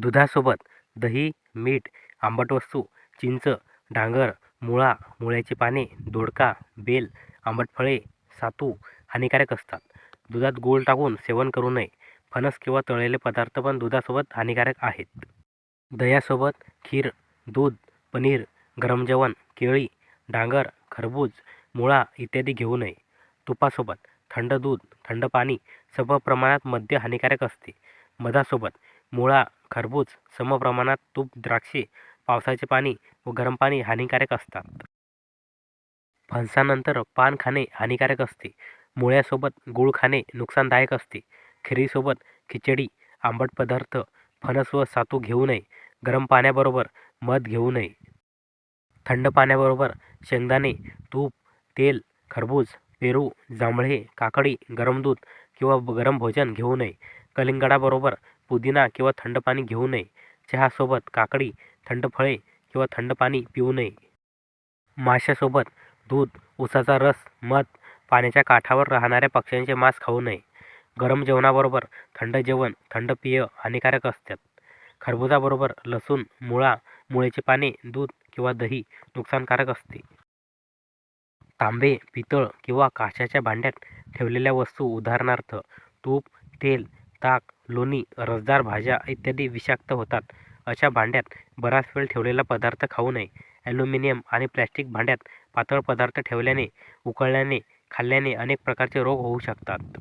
दुधासोबत दही मीठ आंबट वस्तू चिंच डांगर मुळा मुळ्याची पाने दोडका बेल आंबट फळे सातू हानिकारक असतात. दुधात गूळ टाकून सेवन करू नये. फणस किंवा तळलेले पदार्थ पण दुधासोबत हानिकारक आहेत. दह्यासोबत खीर दूध पनीर गरम जेवण केळी डांगर खरबूज मुळा इत्यादी घेऊ नये. तुपासोबत थंड दूध थंड पाणी सर्व प्रमाणात मद्य हानिकारक असते. मधासोबत मुळा खरबूज सम प्रमाणात तूप द्राक्षे पावसाचे पाणी व गरम पाणी हानिकारक असतात. फणसानंतर पान खाणे हानिकारक असते. मुळ्यासोबत गूळ खाणे नुकसानदायक असते. खिरीसोबत खिचडी आंबट पदार्थ फणस व सातू घेऊ नये. गरम पाण्याबरोबर मध घेऊ नये. थंड पाण्याबरोबर शेंगदाणे तूप तेल खरबूज पेरू जांभळे काकडी गरम दूध किंवा गरम भोजन घेऊ नये. कलिंगडाबरोबर पुदिना किंवा थंड पाणी घेऊ नये. चहासोबत काकडी थंड फळे किंवा थंड पाणी पिऊ नये. माशासोबत दूध उसाचा रस मध पाण्याच्या काठावर राहणाऱ्या पक्ष्यांचे मांस खाऊ नये. गरम जेवणाबरोबर थंड जेवण थंड पेय हानिकारक असतात. खरबुजाबरोबर लसूण मुळा मुळ्याची पाने दूध किंवा दही नुकसानकारक असते. तांबे पितळ किंवा काचेच्या भांड्यात ठेवलेल्या वस्तू उदाहरणार्थ तूप तेल ताक लोणी रसदार भाज्या इत्यादी विषाक्त होतात. अशा भांड्यात बराच वेळ ठेवलेला पदार्थ खाऊ नये. ॲल्युमिनियम आणि प्लॅस्टिक भांड्यात पातळ पदार्थ ठेवल्याने उकळल्याने खाल्ल्याने अनेक प्रकारचे रोग होऊ शकतात.